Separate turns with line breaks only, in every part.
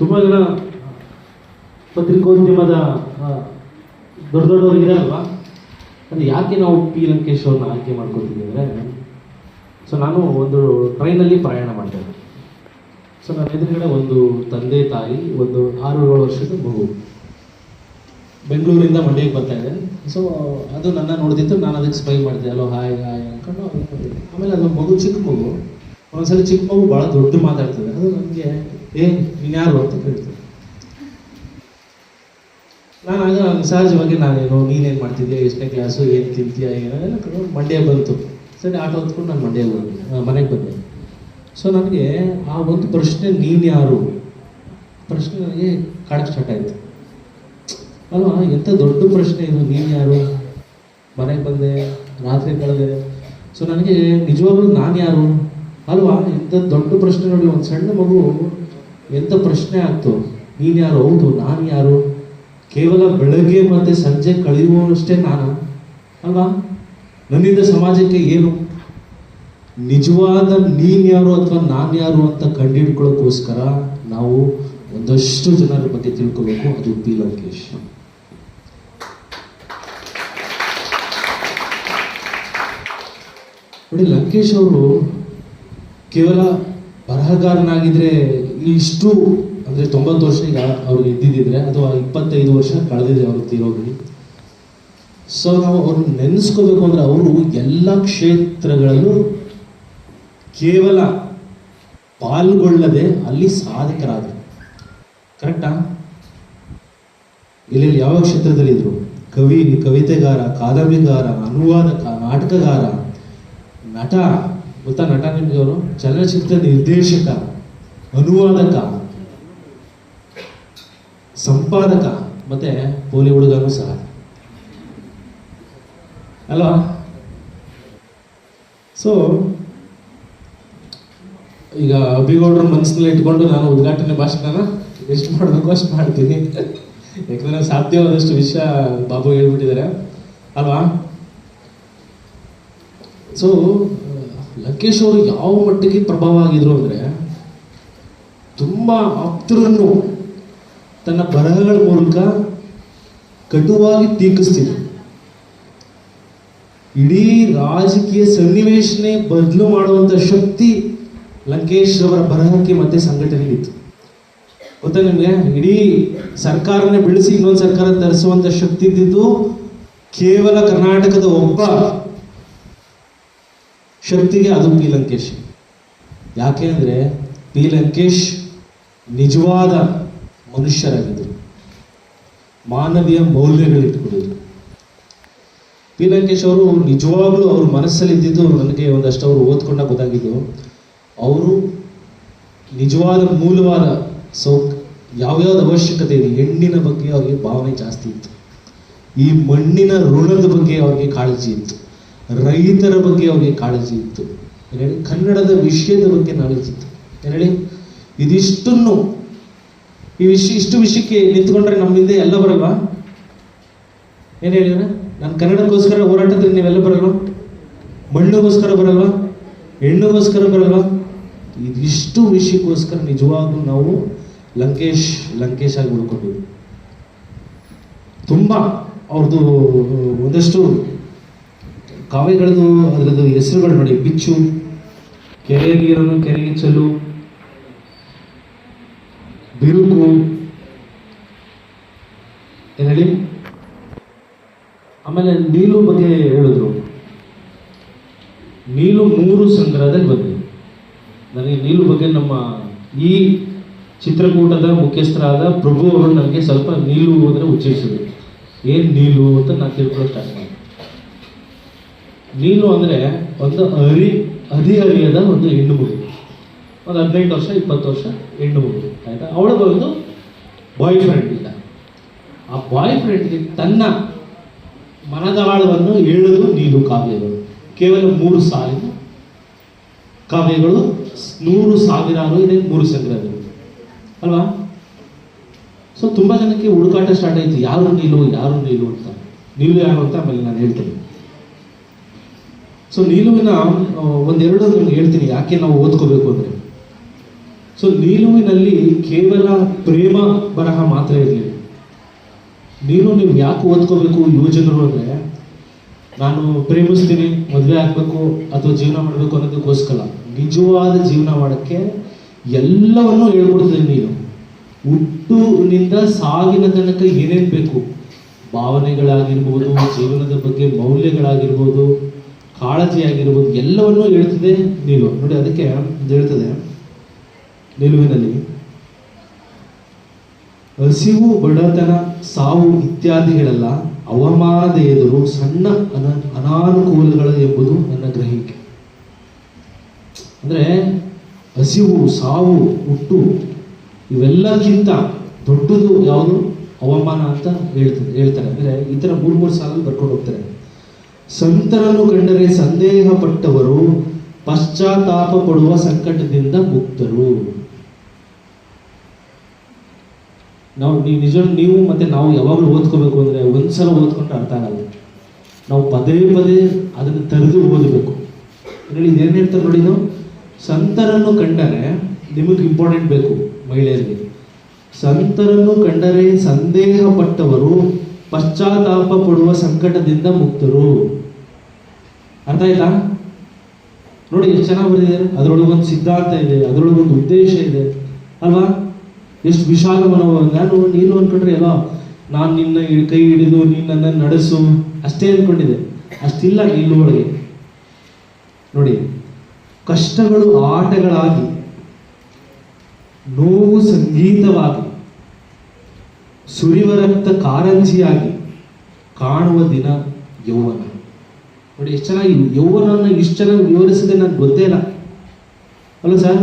ತುಂಬ ಜನ ಪತ್ರಿಕೋದ್ಯಮದ ದೊಡ್ಡ ದೊಡ್ಡವರು ಇದಾರಲ್ವಾ? ಅದು ಯಾಕೆ ನಾವು ಪಿ. ಲಂಕೇಶ್ ಅವ್ರನ್ನ ಆಯ್ಕೆ ಮಾಡ್ಕೊತೀವಿ ಅಂದರೆ, ಸೊ ನಾನು ಒಂದು ಟ್ರೈನಲ್ಲಿ ಪ್ರಯಾಣ ಮಾಡ್ತೇನೆ ಸೊ ನನ್ನ ಎದುರುಗಡೆ ಒಂದು ತಂದೆ ತಾಯಿ, ಒಂದು ಆರು ಏಳು ವರ್ಷದ ಮಗು. ಬೆಂಗಳೂರಿಂದ ಮಂಡ್ಯಕ್ಕೆ ಬರ್ತಾ ಇದೆ ಸೊ ಅದು ನನ್ನ ನೋಡ್ತಿತ್ತು, ನಾನು ಅದಕ್ಕೆ ಸ್ಪೈ ಮಾಡಿದೆ. ಅಲೋ ಹಾಯ್ ಹಾಯ್ ಅನ್ಕೊಂಡು ಆಮೇಲೆ ಅದು ಮಗು ಚಿಕ್ಕ ಮಗು, ಒಂದ್ಸಲ ಚಿಕ್ಕ ಮಗು ಭಾಳ ದೊಡ್ಡ ಮಾತಾಡ್ತದೆ. ಅದು ನನಗೆ ಏ ನೀನು ಯಾರು ಅಂತ ಕೇಳ್ತೀನಿ. ನಾನು ಆಗ ಸಹಜವಾಗಿ ನಾನೇನು, ನೀನೇನು ಮಾಡ್ತಿದ್ಯಾ, ಎಷ್ಟನೇ ಕ್ಲಾಸು ಏನು ತಿಂತೀಯ ಏನೆಲ್ಲ ಮಂಡ್ಯ ಬಂತು. ಸರಿ, ಆಟೋ ಹೊತ್ಕೊಂಡು ನಾನು ಮಂಡ್ಯ ಬಂದೆ ಮನೆಗೆ ಬಂದೆ. ಸೊ ನನಗೆ ಆ ಒಂದು ಪ್ರಶ್ನೆ, ನೀನು ಯಾರು? ಪ್ರಶ್ನೆ ನನಗೆ ಕಾಡಕ್ಕೆ ಸ್ಟಾರ್ಟ್ ಆಯಿತು. ಅಲ್ವಾ? ಎಂಥ ದೊಡ್ಡ ಪ್ರಶ್ನೆ ಇದು, ನೀನು ಯಾರು? ಮನೆಗೆ ಬಂದೆ, ರಾತ್ರಿ ಕಳೆದೆ. ಸೊ ನನಗೆ ನಿಜವಾಗ್ಲೂ ನಾನು ಯಾರು? ಅಲ್ವಾ? ಇಂಥ ದೊಡ್ಡ ಪ್ರಶ್ನೆ ನೋಡಿ, ಒಂದು ಸಣ್ಣ ಮಗು ಎಂಥ ಪ್ರಶ್ನೆ ಆಗ್ತು ನೀನು ಯಾರು? ಹೌದು, ನಾನು ಯಾರು? ಕೇವಲ ಬೆಳಗ್ಗೆ ಮತ್ತು ಸಂಜೆ ಕಳೆಯುವಷ್ಟೇ ನಾನು, ಅಲ್ವಾ? ನನ್ನಿಂದ ಸಮಾಜಕ್ಕೆ ಏನು? ನಿಜವಾದ ನೀನು ಯಾರು ಅಥವಾ ನಾನು ಯಾರು ಅಂತ ಕಂಡುಹಿಡ್ಕೊಳ್ಳೋಕ್ಕೋಸ್ಕರ ನಾವು ಒಂದಷ್ಟು ಜನರ ಬಗ್ಗೆ ತಿಳ್ಕೊಬೇಕು. ಅದು ಪಿ. ಲೋಕೇಶ್. ನೋಡಿ, ಲಂಕೇಶ್ ಅವರು ಕೇವಲ ಬರಹಗಾರನಾಗಿದ್ರೆ ಇಷ್ಟು, ಅಂದರೆ ತೊಂಬತ್ತು ವರ್ಷ ಈಗ ಅವ್ರಿಗೆ ಇದ್ದಿದ್ದಿದ್ರೆ ಅಥವಾ ಇಪ್ಪತ್ತೈದು ವರ್ಷ ಕಳೆದಿದೆ ಅವ್ರಿಗೆ ತೀರೋಗಿ ಸೊ ನಾವು ಅವ್ರನ್ನ ನೆನೆಸ್ಕೋಬೇಕು ಅಂದ್ರೆ ಅವರು ಎಲ್ಲ ಕ್ಷೇತ್ರಗಳಲ್ಲೂ ಕೇವಲ ಪಾಲ್ಗೊಳ್ಳದೆ ಅಲ್ಲಿ ಸಾಧಕರಾದರು. ಕರೆಕ್ಟಾ ಇಲ್ಲಿ ಯಾವ ಕ್ಷೇತ್ರದಲ್ಲಿ ಇದ್ರು ಕವಿ, ಕವಿತೆಗಾರ, ಕಾದಂಬಿಗಾರ ಅನುವಾದಕ ನಾಟಕಗಾರ, ನಟ. ಗೊತ್ತಾ ನಟ ನಿಮ್ಗೆ ಅವರು ಚಲನಚಿತ್ರ ನಿರ್ದೇಶಕ. ಅನುವಾದಕ, ಸಂಪಾದಕ, ಮತ್ತೆ ಪೋಲಿ ಹುಡುಗನೂ ಸಹ. ಅಲ್ವಾ? ಸೊ ಈಗ ಅಭಿಗೌಡ್ರ ಮನಸ್ಸಿನಲ್ಲಿ ಇಟ್ಕೊಂಡು ನಾನು ಉದ್ಘಾಟನೆ ಭಾಷಣನ ಎಷ್ಟು ಮಾಡಬೇಕು ಅಷ್ಟು ಮಾಡ್ತೀನಿ. ಯಾಕಂದ್ರೆ ಸಾಧ್ಯವಾದಷ್ಟು ವಿಷಯ ಬಾಬು ಹೇಳ್ಬಿಟ್ಟಿದ್ದಾರೆ. ಅಲ್ವಾ? ಸೊ ಲಕ್ಕೇಶ್ ಅವರು ಯಾವ ಮಟ್ಟಿಗೆ ಪ್ರಭಾವ ಆಗಿದ್ರು ಅಂದರೆ ತುಂಬ ಆಪ್ತರನ್ನು ತನ್ನ ಬರಹಗಳ ಮೂಲಕ ಕಟುವಾಗಿ ಟೀಕಿಸ್ತಿದ್ರು ಇಡೀ ರಾಜಕೀಯ ಸನ್ನಿವೇಶನೇ ಬದಲು ಮಾಡುವಂಥ ಶಕ್ತಿ ಲಂಕೇಶ್ ಅವರ ಬರಹಕ್ಕೆ ಮತ್ತೆ ಸಂಘಟನೆಗಿತ್ತು ಗೊತ್ತಾ ನಿಮಗೆ? ಇಡೀ ಸರ್ಕಾರನ ಬೆಳೆಸಿ ಇನ್ನೊಂದು ಸರ್ಕಾರ ತರಿಸುವಂತ ಶಕ್ತಿ ಇದ್ದಿದ್ದು ಕೇವಲ ಕರ್ನಾಟಕದ ಒಬ್ಬ ಶಕ್ತಿಗೆ ಅದು ಪಿ ಲಂಕೇಶ್. ಯಾಕೆ ಅಂದರೆ ಪಿ ಲಂಕೇಶ್ ನಿಜವಾದ ಮನುಷ್ಯರಾಗಿದ್ದರು. ಮಾನವೀಯ ಮೌಲ್ಯಗಳಿಟ್ಕೊಂಡಿದ್ರು ಪಿ ಲಂಕೇಶ್ ಅವರು ನಿಜವಾಗ್ಲೂ ಅವ್ರ ಮನಸ್ಸಲ್ಲಿ ಇದ್ದಿದ್ದು ನನಗೆ ಒಂದಷ್ಟು ಅವರು ಓದ್ಕೊಂಡಾಗ ಗೊತ್ತಾಗಿದ್ದು, ಅವರು ನಿಜವಾದ ಮೂಲವಾದ ಸೌ ಯಾವ್ಯಾವ್ದು ಅವಶ್ಯಕತೆ ಇದೆ, ಹೆಣ್ಣಿನ ಬಗ್ಗೆ ಅವ್ರಿಗೆ ಭಾವನೆ ಜಾಸ್ತಿ ಇತ್ತು. ಈ ಮಣ್ಣಿನ ಋಣದ ಬಗ್ಗೆ ಅವ್ರಿಗೆ ಕಾಳಜಿ ಇತ್ತು. ರೈತರ ಬಗ್ಗೆ ಅವ್ರಿಗೆ ಕಾಳಜಿ ಇತ್ತು. ಏನ್ ಹೇಳಿ? ಕನ್ನಡದ ವಿಷಯದ ಬಗ್ಗೆ ನಾಲೆಜ್ ಇತ್ತು. ಏನೇಳಿ ಇದಿಷ್ಟನ್ನು ಈ ವಿಷಯ ಇಷ್ಟು ವಿಷಯಕ್ಕೆ ನಿಂತ್ಕೊಂಡ್ರೆ ನಮ್ಮ ಹಿಂದೆ ಎಲ್ಲ ಬರಲ್ವಾ? ಏನು ಹೇಳಿದ್ರೆ? ನಾನು ಕನ್ನಡಕ್ಕೋಸ್ಕರ ಹೋರಾಟದಲ್ಲಿ ನೀವೆಲ್ಲ ಬರಲ್ವಾ? ಮಣ್ಣಿಗೋಸ್ಕರ ಬರಲ್ವಾ? ಹೆಣ್ಣಿಗೋಸ್ಕರ ಬರಲ್ವಾ? ಇದಿಷ್ಟು ವಿಷಯಕ್ಕೋಸ್ಕರ ನಿಜವಾಗ್ಲೂ ನಾವು ಲಂಕೇಶ್ ಲಂಕೇಶ್ ಆಗಿ ಉಳ್ಕೊಂಡಿದ್ವಿ ತುಂಬ ಅವ್ರದ್ದು ಒಂದಷ್ಟು ಕಾವ್ಯಗಳದ್ದು, ಅದರದ್ದು ಹೆಸರುಗಳು ನೋಡಿ, ಬಿಚ್ಚು, ಕೆರೆ ನೀರನ್ನು ಕೆರೆಗೆ ಚೆಲ್ಲು ಬಿರುಕು. ಏನ್ ಹೇಳಿ? ಆಮೇಲೆ ನೀಲು ಬಗ್ಗೆ ಹೇಳಿದ್ರು. ನೀಲು ಮೂರು ಸಂಗ್ರಹದಲ್ಲಿ ಬಂದಿದೆ ನನಗೆ ನೀಲು ಬಗ್ಗೆ ನಮ್ಮ ಈ ಚಿತ್ರಕೂಟದ ಮುಖ್ಯಸ್ಥರಾದ ಪ್ರಭು ಅವರು ನನಗೆ ಸ್ವಲ್ಪ ನೀಲು ಅಂದರೆ ಉಚ್ಚರಿಸಿದ್ರು. ಏನು ನೀಲು ಅಂತ ನಾನು ತಿಳ್ಕೊಳ್ಳೋ ನೀಲು ಅಂದರೆ ಒಂದು ಹರಿ ಹದಿಹರಿಯದ ಒಂದು ಹೆಣ್ಣು ಮಗು ಒಂದು ಹದಿನೆಂಟು ವರ್ಷ, ಇಪ್ಪತ್ತು ವರ್ಷ ಹೆಣ್ಣು ಹುಡುಗಿ ಆಯ್ತಾ? ಅವಳಿಗೆ ಒಂದು ಬಾಯ್ ಫ್ರೆಂಡ್ ಇಲ್ಲ. ಆ ಬಾಯ್ ಫ್ರೆಂಡ್ಗೆ ತನ್ನ ಮನದಾಳವನ್ನು ಹೇಳಲು ನೀರು ಕಾವ್ಯಗಳು. ಕೇವಲ ಮೂರು ಸಾಲಿನ ಕಾವ್ಯಗಳು, ನೂರು ಸಾವಿರಾರು ಇದೆ, ಮೂರು ಸಂಗ್ರಹಗಳು. ಅಲ್ವಾ? ಸೊ ತುಂಬ ಜನಕ್ಕೆ ಹುಡುಕಾಟ ಸ್ಟಾರ್ಟ್ ಆಯ್ತು. ಯಾರು ನೀಲು ಯಾರು ನೀಲು ಅಂತ. ನೀಲು ಯಾರು ಅಂತ ಆಮೇಲೆ ನಾನು ಹೇಳ್ತೀನಿ. ಸೊ ನೀಲುವಿನ ಒಂದೆರಡು ನಾನು ಹೇಳ್ತೀನಿ. ಯಾಕೆ ನಾವು ಓದ್ಕೋಬೇಕು ಅಂದರೆ? ಸೊ ನೀಲುವಿನಲ್ಲಿ ಕೇವಲ ಪ್ರೇಮ, ಬರಹ ಮಾತ್ರ ಇರಲಿಲ್ಲ ನೀನು ನೀವು ಯಾಕೆ ಓದ್ಕೋಬೇಕು ಯುವಜನರು ಅಂದರೆ, ನಾನು ಪ್ರೇಮಿಸ್ತೀನಿ, ಮದುವೆ ಆಗಬೇಕು, ಅಥವಾ ಜೀವನ ಮಾಡಬೇಕು ಅನ್ನೋದಕ್ಕೋಸ್ಕರ. ನಿಜವಾದ ಜೀವನ ಮಾಡೋಕ್ಕೆ ಎಲ್ಲವನ್ನೂ ಹೇಳ್ಕೊಡ್ತೀನಿ ನೀನು. ಹುಟ್ಟುನಿಂದ ಸಾವಿನ ತನಕ ಏನೇನು ಬೇಕು? ಭಾವನೆಗಳಾಗಿರ್ಬೋದು, ಜೀವನದ ಬಗ್ಗೆ ಮೌಲ್ಯಗಳಾಗಿರ್ಬೋದು ಕಾಳಜಿ ಆಗಿರ್ಬೋದು ಎಲ್ಲವನ್ನೂ ಹೇಳ್ತದೆ ನೀನು. ನೋಡಿ, ಅದಕ್ಕೆ ಹೇಳ್ತದೆ. ನಿಲುವಿನಲ್ಲಿ. ಹಸಿವು, ಬಡತನ, ಸಾವು ಇತ್ಯಾದಿಗಳೆಲ್ಲ ಅವಮಾನದ ಎದುರು ಸಣ್ಣ ಅನ ಅನಾನುಕೂಲಗಳು ಎಂಬುದು ನನ್ನ ಗ್ರಹಿಕೆ. ಅಂದ್ರೆ ಹಸಿವು, ಸಾವು, ಹುಟ್ಟು ಇವೆಲ್ಲಕ್ಕಿಂತ ದೊಡ್ಡದು ಯಾವುದು? ಅವಮಾನ ಅಂತ ಹೇಳ್ತದೆ, ಹೇಳ್ತಾರೆ. ಅಂದ್ರೆ ಈ ಥರ ಮೂರು ಮೂರು ಸಾಲ ಬರ್ಕೊಂಡು ಹೋಗ್ತಾರೆ. ಸಂತರನ್ನು ಕಂಡರೆ ಸಂದೇಹ ಪಟ್ಟವರು ಪಶ್ಚಾತ್ತಾಪ ಪಡುವ ಸಂಕಟದಿಂದ ಮುಕ್ತರು. ನಾವು ನೀವು ನಿಜ ನೀವು ಮತ್ತೆ ನಾವು ಯಾವಾಗಲೂ ಓದ್ಕೋಬೇಕು ಅಂದ್ರೆ ಒಂದ್ಸಲ ಓದ್ಕೊಂಡು ಅರ್ಥ ಆಗಲ್ಲ. ನಾವು ಪದೇ ಪದೇ ಅದನ್ನು ತೆರೆದು ಓದಬೇಕು. ಇದರಲ್ಲಿ ಇದೇನು ಹೇಳ್ತಾರೆ ನೋಡಿ ನಾವು ಸಂತರನ್ನು ಕಂಡರೆ ನಿಮಗೆ ಇಂಪಾರ್ಟೆಂಟ್ ಬೇಕು ಮಹಿಳೆಯರಿಗೆ. ಸಂತರನ್ನು ಕಂಡರೆ ಸಂದೇಹ ಪಟ್ಟವರು ಪಶ್ಚಾತ್ತಾಪ ಪಡುವ ಸಂಕಟದಿಂದ ಮುಕ್ತರು. ಅರ್ಥ ಆಯ್ತಾ? ನೋಡಿ ಎಷ್ಟು ಚೆನ್ನಾಗಿ ಬರೆದಿದ್ದಾರೆ. ಅದರೊಳಗೆ ಒಂದು ಸಿದ್ಧಾಂತ ಇದೆ ಅದರೊಳಗೆ ಒಂದು ಉದ್ದೇಶ ಇದೆ. ಅಲ್ವಾ? ಎಷ್ಟು ವಿಶಾಲ ಮನೋಭಾವ ನಾನು ನೀನು ಅನ್ಕೊಂಡ್ರೆ ಎಲ್ಲ ನಾನು ನಿನ್ನ ಕೈ ಹಿಡಿದು, ನೀನು ನನ್ನನ್ನು ನಡೆಸು. ಅಷ್ಟೇ ಅನ್ಕೊಂಡಿದೆ ಅಷ್ಟಿಲ್ಲ ಇಲ್ಲೂ ಒಳಗೆ. ನೋಡಿ, ಕಷ್ಟಗಳು ಆಟಗಳಾಗಿ, ನೋವು ಸಂಗೀತವಾಗಿ ಸುರಿವರಕ್ತ ಕಾರಂಜಿಯಾಗಿ ಕಾಣುವ ದಿನ ಯೌವನ. ನೋಡಿ, ಎಷ್ಟು ಚೆನ್ನಾಗಿ ಯೌವನ ಇಷ್ಟು ಚೆನ್ನಾಗಿ ವಿವರಿಸಿದೆ ನನಗೆ ಗೊತ್ತೇ ಇಲ್ಲ. ಅಲ್ಲ ಸರ್?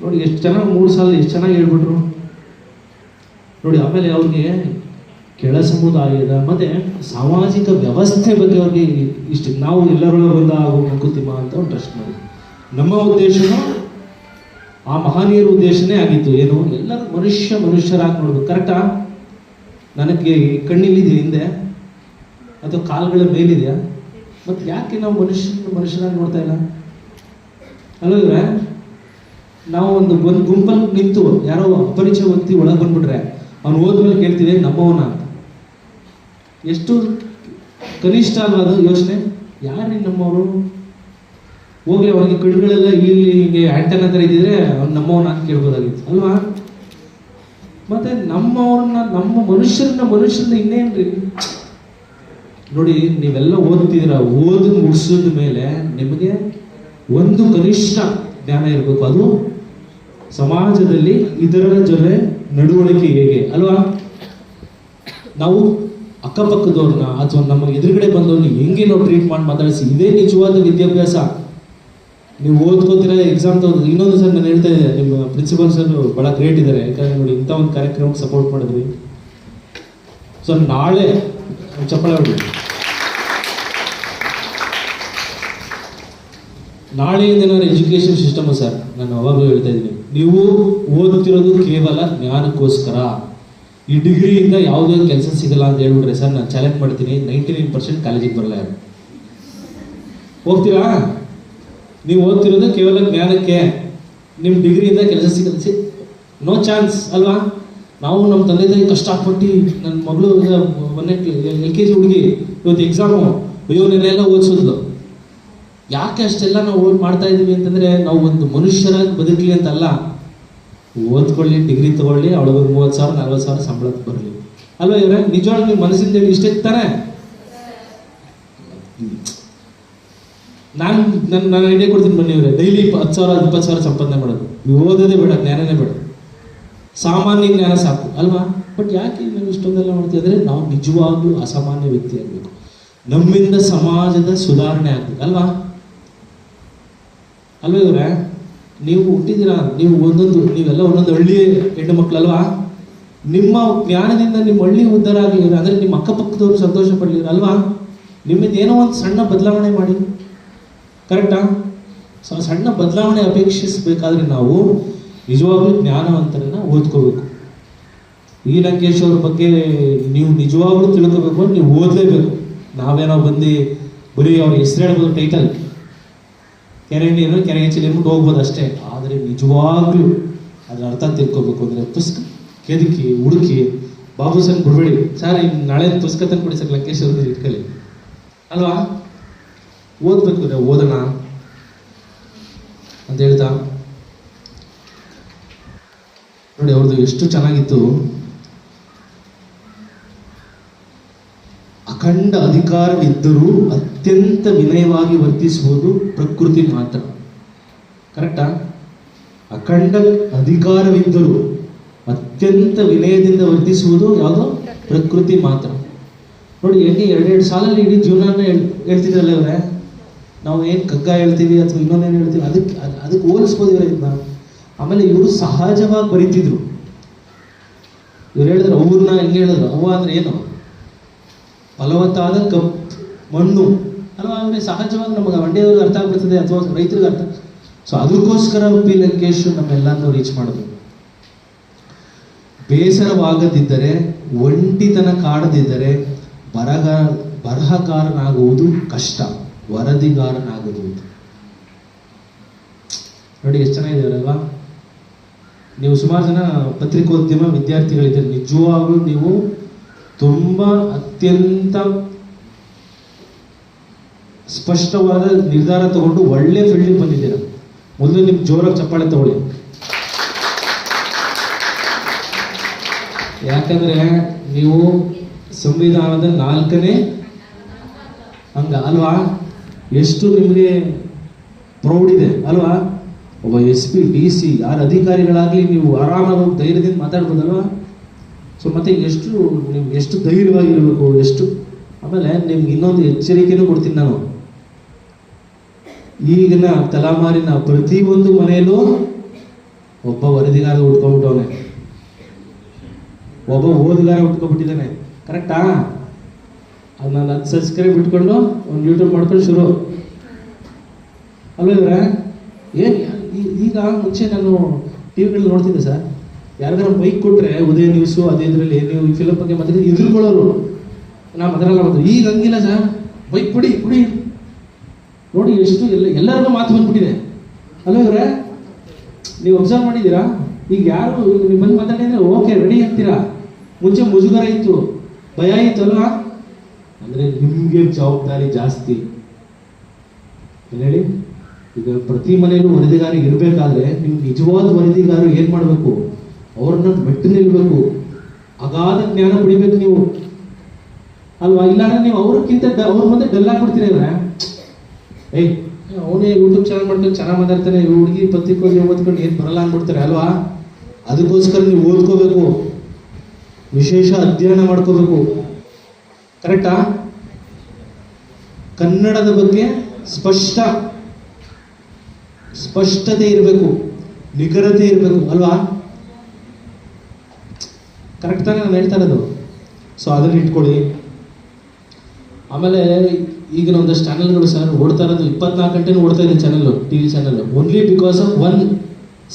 ನೋಡಿ ಎಷ್ಟು ಚೆನ್ನಾಗಿ ಮೂರು ಸಾಲ ಎಷ್ಟು ಚೆನ್ನಾಗಿ ಹೇಳ್ಬಿಟ್ರು. ನೋಡಿ, ಆಮೇಲೆ ಅವ್ರಿಗೆ ಕೆಳ ಸಮುದಾಯದ, ಮತ್ತೆ ಸಾಮಾಜಿಕ ವ್ಯವಸ್ಥೆ ಬಗ್ಗೆ ಅವ್ರಿಗೆ ಇಷ್ಟು ನಾವು ಎಲ್ಲರೂ ಬಂದ ಆಗೋ ಅಂತ ಒಂದು ಟ್ರಸ್ಟ್ ಮಾಡಿ ನಮ್ಮ ಉದ್ದೇಶನೂ ಆ ಮಹನೀಯರ ಉದ್ದೇಶನೇ ಆಗಿತ್ತು. ಏನು ಎಲ್ಲರೂ ಮನುಷ್ಯ ಮನುಷ್ಯರಾಗಿ ನೋಡ್ಬೇಕು. ಕರೆಕ್ಟಾ ನನಗೆ ಕಣ್ಣಿಲಿದೆ ಹಿಂದೆ. ಅಥವಾ ಕಾಲುಗಳ ಮೇಲಿದೆಯಾ? ಮತ್ತೆ ಯಾಕೆ ನಾವು ಮನುಷ್ಯ ಮನುಷ್ಯರಾಗಿ ನೋಡ್ತಾ ಇಲ್ಲ? ಅಲ್ಲವೇ ನಾವು ಒಂದು ಒಂದು ಗುಂಪಲ್ಲಿ ನಿಂತು ಯಾರೋ ಅಪರಿಚಯ ವ್ಯಕ್ತಿ ಒಳಗೆ ಬಂದ್ಬಿಟ್ರೆ, ಅವ್ನು ಹೋದ್ಮೇಲೆ ಕೇಳ್ತೀವಿ, ನಮ್ಮವನ ಎಷ್ಟು ಕನಿಷ್ಠ ಅಲ್ವಾ ಅದು ಯೋಚನೆ, ಯಾರು ನಮ್ಮವರು? ಹೋಗ್ಲಿ ಅವನಿಗೆ ಕಣ್ಣುಗಳೆಲ್ಲ ಇಲ್ಲಿ ಹಿಂಗೆ ಆಂಟನ್ ಹತ್ರ ಇದ್ದಿದ್ರೆ ಅವ್ನು ನಮ್ಮವನ ಅಂತ ಕೇಳ್ಬೋದಾಗಿತ್ತು, ಅಲ್ವಾ? ಮತ್ತೆ ನಮ್ಮವ್ರನ್ನ, ನಮ್ಮ ಮನುಷ್ಯರನ್ನ ಮನುಷ್ಯರನ್ನ ಇನ್ನೇನ್ರಿ? ನೋಡಿ, ನೀವೆಲ್ಲ ಓದ್ತಿದ್ರ ಓದಿ ಮುಗಿಸಿದ ಮೇಲೆ ನಿಮಗೆ ಒಂದು ಕನಿಷ್ಠ ಜ್ಞಾನ ಇರಬೇಕು, ಅದು ಸಮಾಜದಲ್ಲಿ ಇದರ ಜೊತೆ ನಡವಳಿಕೆ ಹೇಗೆ? ಅಲ್ವಾ? ನಾವು ಅಕ್ಕಪಕ್ಕದವ್ರನ್ನ ಅಥವಾ ನಮ್ಮ ಎದುರುಗಡೆ ಬಂದವ್ರನ್ನ ಹೆಂಗೆ ನಾವು ಟ್ರೀಟ್ ಮಾಡಿ ಮಾತಾಡಿಸಿ? ಇದೇ ನಿಜವಾದ ವಿದ್ಯಾಭ್ಯಾಸ. ನೀವು ಓದ್ಕೋತೀರ ಎಕ್ಸಾಮ್ ತಗೋದು ಇನ್ನೊಂದು ಸರ್ ನಾನು ಹೇಳ್ತಾ ಇದ್ದೆ, ನಿಮ್ಮ ಪ್ರಿನ್ಸಿಪಲ್ ಸರ್ ಭಾಳ ಗ್ರೇಟ್ ಇದ್ದಾರೆ. ಯಾಕಂದ್ರೆ ನೋಡಿ, ಇಂಥ ಒಂದು ಕಾರ್ಯಕ್ರಮಕ್ಕೆ ಸಪೋರ್ಟ್ ಮಾಡಿದ್ವಿ. ಸೊ ನಾಳೆ ಚಪ್ಪಳ ಹೊಡಿ ನಾಳೆಯಿಂದ ನಾನು ಎಜುಕೇಶನ್ ಸಿಸ್ಟಮ್ ಸರ್, ನಾನು ಅವಾಗಲೂ ಹೇಳ್ತಾ ಇದ್ದೀನಿ. ನೀವು ಓದುತ್ತಿರೋದು ಕೇವಲ ಜ್ಞಾನಕ್ಕೋಸ್ಕರ. ಈ ಡಿಗ್ರಿಯಿಂದ ಯಾವುದೇ ಕೆಲಸ ಸಿಗಲ್ಲ ಅಂತ ಹೇಳ್ಬಿಟ್ರೆ ಸರ್, ನಾನು ಚಾಲೆಂಜ್ ಮಾಡ್ತೀನಿ. ನೈಂಟಿ ನೈನ್ ಪರ್ಸೆಂಟ್ ಕಾಲೇಜಿಗೆ ಬರಲ್ಲ ಯಾರು. ಹೋಗ್ತೀರಾ? ನೀವು ಓದ್ತಿರೋದು ಕೇವಲ ಜ್ಞಾನಕ್ಕೆ. ನಿಮ್ಮ ಡಿಗ್ರಿಯಿಂದ ಕೆಲಸ ಸಿಗಲ್ಲ. ಸಿ ನೋ ಚಾನ್ಸ್ ಅಲ್ವಾ? ನಾವು ನಮ್ಮ ತಂದೆ ತಾಯಿ ಕಷ್ಟಪಟ್ಟು ನನ್ನ ಮಗಳು ಮೊನ್ನೆ ಎಲ್ ಕೆ ಜಿ ಹುಡುಗಿ, ಇವತ್ತು ಎಕ್ಸಾಮು ಅಯ್ಯೋ ನೆನ್ನೆಲ್ಲ ಓದಿಸೋದು ಯಾಕೆ ಅಷ್ಟೆಲ್ಲ ನಾವು ಓದ್ ಮಾಡ್ತಾ ಇದೀವಿ ಅಂತಂದ್ರೆ ನಾವು ಒಂದು ಮನುಷ್ಯರಾಗಿ ಬದುಕಲಿ ಅಂತಲ್ಲ. ಓದ್ಕೊಳ್ಳಿ, ಡಿಗ್ರಿ ತಗೊಳ್ಳಿ ಅವಳಿಗೆ ಮೂವತ್ತು ಸಾವಿರ, ನಲ್ವತ್ತು ಸಾವಿರ ಸಂಬಳ ಬರಲಿ. ಅಲ್ವಾ ಇವ್ರೆ? ನಿಜವಾಗ್ಲೂ ನೀವು ಮನಸ್ಸಿಂದ ಹೇಳಿ ಇಷ್ಟೇ ಇರ್ತಾನೆ ನಾನು ನನ್ನ ನಾನು ಐಡಿಯಾ ಕೊಡ್ತೀನಿ ಬನ್ನಿ ಇವ್ರೆ. ಡೈಲಿ ಹತ್ತು ಸಾವಿರ, ಇಪ್ಪತ್ತು ಸಾವಿರ ಸಂಪಾದನೆ ಮಾಡೋದು. ನೀವು ಓದೋದೇ ಬೇಡ, ಜ್ಞಾನನೇ ಬೇಡ. ಸಾಮಾನ್ಯ ಜ್ಞಾನ ಸಾಕು, ಅಲ್ವಾ? ಬಟ್ ಯಾಕೆ ನಾವು ಇಷ್ಟೊಂದೆಲ್ಲ ಮಾಡ್ತೀವಿ ಅಂದರೆ ನಾವು ನಿಜವಾಗ್ಲೂ ಅಸಾಮಾನ್ಯ ವ್ಯಕ್ತಿ ಆಗಬೇಕು. ನಮ್ಮಿಂದ ಸಮಾಜದ ಸುಧಾರಣೆ ಆಗ್ಬೇಕು, ಅಲ್ವಾ? ಅಲ್ವಾ ನೀವು ಹುಟ್ಟಿದ್ದೀರಾ? ನೀವು ಒಂದೊಂದು, ನೀವೆಲ್ಲ ಒಂದೊಂದು ಹಳ್ಳಿ ಹೆಣ್ಣು ಮಕ್ಕಳಲ್ವಾ? ನಿಮ್ಮ ಜ್ಞಾನದಿಂದ ನಿಮ್ಮ ಹಳ್ಳಿ ಉದ್ಧಾರ ಆಗಲಿ ಅಂದರೆ ನಿಮ್ಮ ಅಕ್ಕಪಕ್ಕದವ್ರು ಸಂತೋಷ ಪಡಲಿರ ಅಲ್ವಾ? ನಿಮ್ಮಿಂದ ಏನೋ ಒಂದು ಸಣ್ಣ ಬದಲಾವಣೆ ಮಾಡಿ. ಕರೆಕ್ಟಾ? ಸೊ, ಸಣ್ಣ ಬದಲಾವಣೆ ಅಪೇಕ್ಷಿಸಬೇಕಾದ್ರೆ ನಾವು ನಿಜವಾಗ್ಲೂ ಜ್ಞಾನವಂತರನ್ನ ಓದ್ಕೋಬೇಕು. ಈ ಲಂಕೇಶ್ ಬಗ್ಗೆ ನೀವು ನಿಜವಾಗ್ಲೂ ತಿಳ್ಕೋಬೇಕು ನೀವು ಓದಲೇಬೇಕು. ನಾವೇನೋ ಬಂದು ಬರೀ ಅವ್ರ ಹೆಸರು ಹೇಳ್ಬೋದು ಟೈಟಲ್ ಕೆರೆ ನೀರು ಕೆರೆ ಅಂದ್ಬಿಟ್ಟು ಹೋಗ್ಬೋದು ಅಷ್ಟೇ ಆದರೆ ನಿಜವಾಗ್ಲೂ ಅದ್ರ ಅರ್ಥ ತಿಳ್ಕೊಬೇಕು ಅಂದರೆ ಪುಸ್ತಕ ಕೆದಕಿ ಹುಡುಕಿ ಬಾಬು ಸರ್ ಬಿಡ್ಬೇಡಿ ಸರ್ ಈಗ ನಾಳೆ ಪುಸ್ತಕ ತಂದ್ಕೊಡಿ ಸರ್ ಲಂಕೇಶ್ ಅವ್ರಿಗೆ ಇಟ್ಕೊಳ್ಳಿ. ಅಲ್ವಾ? ಓದ್ಬೇಕು ಅಂದ್ರೆ ಓದೋಣ ಅಂತ ಹೇಳ್ತಾ. ನೋಡಿ, ಅವ್ರದ್ದು ಎಷ್ಟು ಚೆನ್ನಾಗಿತ್ತು. ಅಖಂಡ ಅಧಿಕಾರವಿದ್ದರೂ ಅತ್ಯಂತ ವಿನಯವಾಗಿ ವರ್ತಿಸುವುದು ಪ್ರಕೃತಿ ಮಾತ್ರ. ಕರೆಕ್ಟಾ ಅಖಂಡ ಅಧಿಕಾರವಿದ್ದರೂ ಅತ್ಯಂತ ವಿನಯದಿಂದ ವರ್ತಿಸುವುದು ಯಾವುದು? ಪ್ರಕೃತಿ ಮಾತ್ರ. ನೋಡಿ, ಹೆಂಗೆ ಎರಡೆರಡು ಸಾಲಲ್ಲಿ ಇಡೀ ಜೀವನನ ಹೇಳ್, ಹೇಳ್ತಿದ್ರಲ್ಲ ಇವರೇ? ನಾವು ಏನು ಕಗ್ಗ ಹೇಳ್ತೀವಿ ಅಥವಾ ಇನ್ನೊಂದೇನು ಹೇಳ್ತೀವಿ? ಅದಕ್ಕೆ ಅದಕ್ಕೆ ಹೋಲಿಸ್ಬೋದು ಇವರ ಇದನ್ನ ಆಮೇಲೆ ಇವರು ಸಹಜವಾಗಿ ಬರೀತಿದ್ರು. ಇವ್ರು ಹೇಳಿದ್ರು, ಅವ್ರನ್ನ ಹೆಂಗೆ ಹೇಳಿದ್ರು? ಅವ್ವ ಅಂದ್ರೆ ಏನು? ಫಲವತ್ತಾದ ಕಪ್ ಮಣ್ಣು. ಅಲ್ವಾ ಅಂದರೆ ಸಹಜವಾಗಿ ನಮಗೆ ಮಂಡ್ಯದವ್ರಿಗೆ ಅರ್ಥ ಆಗ್ಬಿಡ್ತದೆ ಅಥವಾ ರೈತರಿಗೆ ಅರ್ಥ. ಸೊ ಅದಕ್ಕೋಸ್ಕರ ಪಿ ಲಂಕೇಶ್ ನಮ್ಮೆಲ್ಲರನ್ನೂ ರೀಚ್ ಮಾಡಿದ್ರು ಬೇಸರವಾಗದಿದ್ದರೆ, ಒಂಟಿತನ ಕಾಡದಿದ್ದರೆ ಬರಗಾರ ಬರಹಗಾರನಾಗುವುದು ಕಷ್ಟ, ವರದಿಗಾರನಾಗುವುದು. ನೋಡಿ, ಎಷ್ಟು ಚೆನ್ನಾಗಿದ್ದೀರಲ್ವಾ? ನೀವು ಸುಮಾರು ಜನ ಪತ್ರಿಕೋದ್ಯಮ ವಿದ್ಯಾರ್ಥಿಗಳಿದ್ದೀರಿ. ನಿಜವಾಗ್ಲೂ ನೀವು ತುಂಬ ಅತ್ಯಂತ ಸ್ಪಷ್ಟವಾದ ನಿರ್ಧಾರ ತಗೊಂಡು ಒಳ್ಳೆ ಫೀಲ್ಡಿಂಗ್ ಬಂದಿದ್ದೀರ ಮೊದಲು ನಿಮ್ಗೆ ಜೋರಾಗಿ ಚಪ್ಪಾಳೆ ತಗೊಳ್ಳಿ. ಯಾಕಂದ್ರೆ ನೀವು ಸಂವಿಧಾನದ ನಾಲ್ಕನೇ ಹಂಗ ಅಲ್ವಾ? ಎಷ್ಟು ನಿಮಗೆ ಪ್ರೌಡ್ ಇದೆ, ಅಲ್ವಾ? ಒಬ್ಬ ಎಸ್ ಪಿ ಡಿ ಸಿ ಯಾರ ಅಧಿಕಾರಿಗಳಾಗಲಿ ನೀವು ಆರಾಮಾಗಿ ಧೈರ್ಯದಿಂದ ಮಾತಾಡ್ಬೋದಲ್ವಾ? ಸೊ ಮತ್ತೆ ಎಷ್ಟು ನಿಮ್ಗೆ ಎಷ್ಟು ಧೈರ್ಯವಾಗಿರಬೇಕು, ಎಷ್ಟು? ಆಮೇಲೆ ನಿಮ್ಗೆ ಇನ್ನೊಂದು ಎಚ್ಚರಿಕೆನೂ ಕೊಡ್ತೀನಿ ನಾನು. ಈಗಿನ ತಲೆಮಾರಿನ ಪ್ರತಿಯೊಂದು ಮನೆಯಲ್ಲೂ ಒಬ್ಬ ವರದಿಗಾರ ಉಟ್ಕೊಂಡ್ಬಿಟ್ಟವನೆ. ಒಬ್ಬ ಓದುಗಾರ ಉಟ್ಕೊಂಡ್ಬಿಟ್ಟಿದ್ದಾನೆ. ಕರೆಕ್ಟಾ? ಅದು ನಾನು ಹತ್ತು ಸಬ್ಸ್ಕ್ರೈಬ್ ಇಟ್ಕೊಂಡು ಒಂದು ಯೂಟ್ಯೂಬ್ ಮಾಡ್ಕೊಂಡು ಶುರು. ಅಲ್ವ ಇವ್ರೆ? ಏನು ಈಗ ಮುಂಚೆ ನಾನು ಟಿ ವಿಗಳಲ್ಲಿ ನೋಡ್ತಿದ್ದೆ ಸರ್. ಯಾರಿಗಾರ ಬೈಕ್ ಕೊಟ್ಟರೆ ಉದಯ ನ್ಯೂಸು ಅದೇ ಇದರಲ್ಲಿ ನೀವು ಈ ಫಿಲಮ್ ಬಗ್ಗೆ ಮಾತಾಡಿ ಎದುರುಕೊಳ್ಳೋರು ನಾವು ಅದರಲ್ಲ ಮಾತು ಈಗ ಹಂಗಿಲ್ಲ ಸರ್. ಬೈಕ್ ಕೊಡಿ ಕೊಡಿ. ನೋಡಿ ಎಷ್ಟು ಎಲ್ಲ, ಎಲ್ಲರಿಗೂ ಮಾತು ಬಂದ್ಬಿಟ್ಟಿದೆ. ಅಲ್ಲೋ ಇವ್ರೆ, ನೀವು ಅಬ್ಸರ್ವ್ ಮಾಡಿದ್ದೀರಾ? ಈಗ ಯಾರು ನೀವು ಬಂದು ಮಾತಾಡಿದ್ರೆ ಓಕೆ ರೆಡಿ ಆಗ್ತೀರಾ ಮುಂಚೆ ಮುಜುಗರ ಇತ್ತು. ಭಯ ಇತ್ತು ಅಲ್ವಾ? ಅಂದರೆ ನಿಮಗೆ ಜವಾಬ್ದಾರಿ ಜಾಸ್ತಿ. ಹೇಳಿ? ಈಗ ಪ್ರತಿ ಮನೆಯಲ್ಲೂ ವರದಿಗಾರ ಇರಬೇಕಾದ್ರೆ ನಿಮ್ಗೆ ನಿಜವಾದ ವರದಿಗಾರರು ಏನು ಮಾಡಬೇಕು? ಅವ್ರನ್ನ ಮೆಟ್ಟು ನಿಲ್ಬೇಕು. ಅಗಾಧ ಜ್ಞಾನ ಪಡಿಬೇಕು ನೀವು. ಅಲ್ವಾ? ಇಲ್ಲಾಂದ್ರೆ ನೀವು ಅವ್ರಕ್ಕಿಂತ ಅವ್ರ ಮುಂದೆ ಡಲ್ ಆಗ್ಬಿಡ್ತೀರ ಏಯ್, ಅವನೇ ಯೂಟ್ಯೂಬ್ ಚಾನಲ್ ಮಾಡ್ಕೊಂಡು ಚೆನ್ನಾಗಿ ಮಾತಾಡ್ತಾನೆ ಇವ್ ಹುಡುಗಿ ಪತ್ರಿಕೋಗಿ ಓದ್ಕೊಂಡು ಏನು ಬರಲ್ಲ ಅಂದ್ಬಿಡ್ತಾರೆ, ಅಲ್ವಾ? ಅದಕ್ಕೋಸ್ಕರ ನೀವು ಓದ್ಕೋಬೇಕು. ವಿಶೇಷ ಅಧ್ಯಯನ ಮಾಡ್ಕೋಬೇಕು. ಕರೆಕ್ಟಾ? ಕನ್ನಡದ ಬಗ್ಗೆ ಸ್ಪಷ್ಟ. ಸ್ಪಷ್ಟತೆ ಇರಬೇಕು. ನಿಖರತೆ ಇರಬೇಕು, ಅಲ್ವಾ? ಕರೆಕ್ಟ್ ತಾನೇ ನಾನು ಹೇಳ್ತಾ ಇರೋದು. ಸೊ ಅದನ್ನು ಇಟ್ಕೊಳ್ಳಿ. ಆಮೇಲೆ ಈಗಿನ ಒಂದಷ್ಟು ಚಾನಲ್ಗಳು ಸರ್ ಓಡ್ತಾ ಇರೋದು ಇಪ್ಪತ್ನಾಲ್ಕು ಗಂಟೆನೂ ಓಡ್ತಾ ಇದೆ channel T V channel only because of one